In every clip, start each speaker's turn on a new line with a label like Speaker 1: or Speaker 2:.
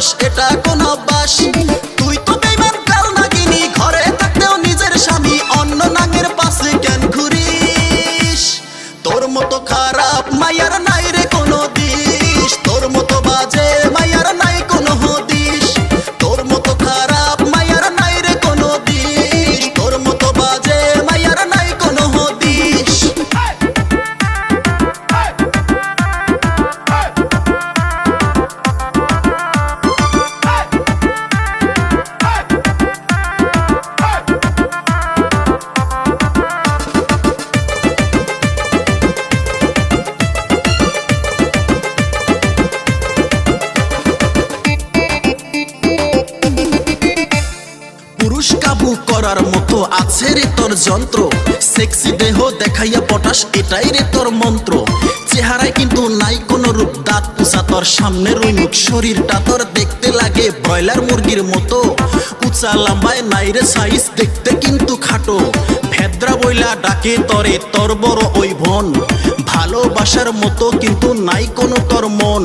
Speaker 1: ধরস এটা কোন অভ্যাস পুরুষ কাবু করার মতো আছে রে তোর যন্ত্র। সেক্সি দেহ দেখাইয়া পটাস এটাই রে তোর মন্ত্র। চেহারায় কিন্তু নাই কোনো রূপ, দাঁত পুষা তোর সামনের মুখ। শরীরটা তোর দেখতে লাগে ব্রয়লার মুরগির মতো। উঁচা লম্বায় নাই রে সাইজ দেখতে কিন্তু খাটো। ভেদ্রা বইলা ডাকে তরে তোর বড় ওই ভন ভালোবাসার মতো কিন্তু নাই কোনো তোর মন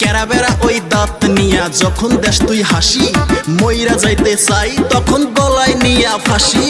Speaker 1: ক্যারাবেরা ওই দাঁত নিয়া, যখন দেশ তুই হাসি ময়রা যাইতে চাই, তখন গলায় নিয়া ফাঁসি।